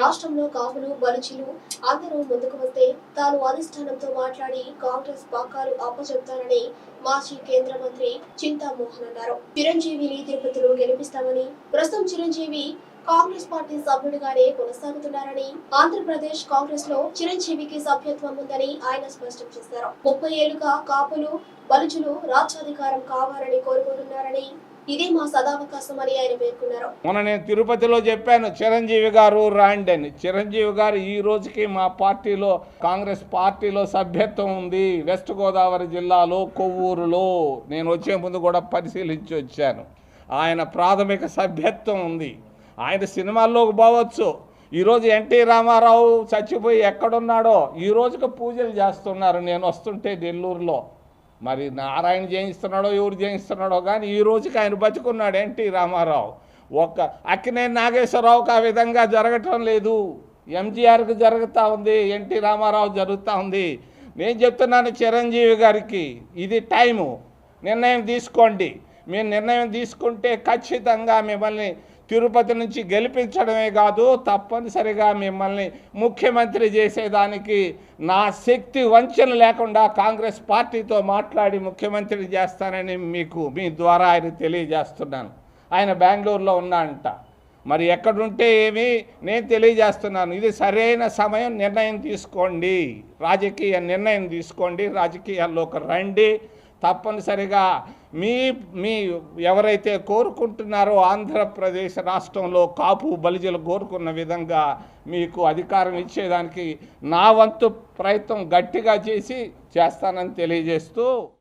రాష్ట్రంలో కాపులు బలుచులు అందరూ ముందుకు వస్తే తాను అధిష్టానంతో మాట్లాడి కాంగ్రెస్ పాకాలు అప్పచెప్తానని మాజీ కేంద్ర మంత్రి చింతామోహన్ అన్నారు. చిరంజీవిని తిరుపతిలో గెలిపిస్తామని ప్రస్తుతం చిరంజీవి కాంగ్రెస్ పార్టీ సభ్యుడిగానే కొనసాగుతున్నారని ఆంధ్రప్రదేశ్ కాంగ్రెస్లో చిరంజీవికి సభ్యత్వం ఉందని ఆయన స్పష్టం చేశారు. ముప్పై ఏళ్ళుగా కాపులు బలుచులు రాజ్యాధికారం కావాలని కోరుకుంటున్నారని ఇదే మా సదావకాశం అని ఆయన పేర్కొన్నారు. మొన్న నేను తిరుపతిలో చెప్పాను చిరంజీవి గారు రాండి అని. చిరంజీవి గారు ఈ రోజుకి మా పార్టీలో కాంగ్రెస్ పార్టీలో సభ్యత్వం ఉంది. వెస్ట్ గోదావరి జిల్లాలో కొవ్వూరులో. నేను వచ్చే ముందు కూడా పరిశీలించి వచ్చాను. ఆయన ప్రాథమిక సభ్యత్వం ఉంది. ఆయన సినిమాల్లోకి పోవచ్చు. ఈరోజు ఎన్టీ రామారావు చచ్చిపోయి ఎక్కడున్నాడో ఈ రోజుకు పూజలు చేస్తున్నారు. నేను వస్తుంటే నెల్లూరులో. మరి నారాయణ జయిస్తున్నాడో ఎవరు జయిస్తున్నాడో కానీ ఈ రోజుకి ఆయన బతుకున్నాడు ఎన్టీ రామారావు. ఒక్క అక్కినే నాగేశ్వరరావుకి ఆ విధంగా జరగటం లేదు. ఎంజీఆర్కి జరుగుతూ ఉంది ఎన్టీ రామారావు జరుగుతూ ఉంది. నేను చెప్తున్నాను చిరంజీవి గారికి ఇది టైము. నిర్ణయం తీసుకోండి. మీరు నిర్ణయం తీసుకుంటే ఖచ్చితంగా మిమ్మల్ని తిరుపతి నుంచి గెలిపించడమే కాదు తప్పనిసరిగా మిమ్మల్ని ముఖ్యమంత్రి చేసేదానికి నా శక్తి వంచన లేకుండా కాంగ్రెస్ పార్టీతో మాట్లాడి ముఖ్యమంత్రి చేస్తానని మీకు మీ ద్వారా ఆయన తెలియజేస్తున్నాను. ఆయన బెంగళూరులో ఉన్నా అంట మరి ఎక్కడుంటే ఏమి? నేను తెలియజేస్తున్నాను. ఇది సరైన సమయం నిర్ణయం తీసుకోండి. రాజకీయ నిర్ణయం తీసుకోండి. రాజకీయాల్లోకి రండి. తప్పనిసరిగా మీ మీ ఎవరైతే కోరుకుంటున్నారో ఆంధ్రప్రదేశ్ రాష్ట్రంలో కాపు బలిజలు కోరుకున్న విధంగా మీకు అధికారం ఇచ్చేదానికి నా వంతు ప్రయత్నం గట్టిగా చేసి చేస్తానని తెలియజేస్తూ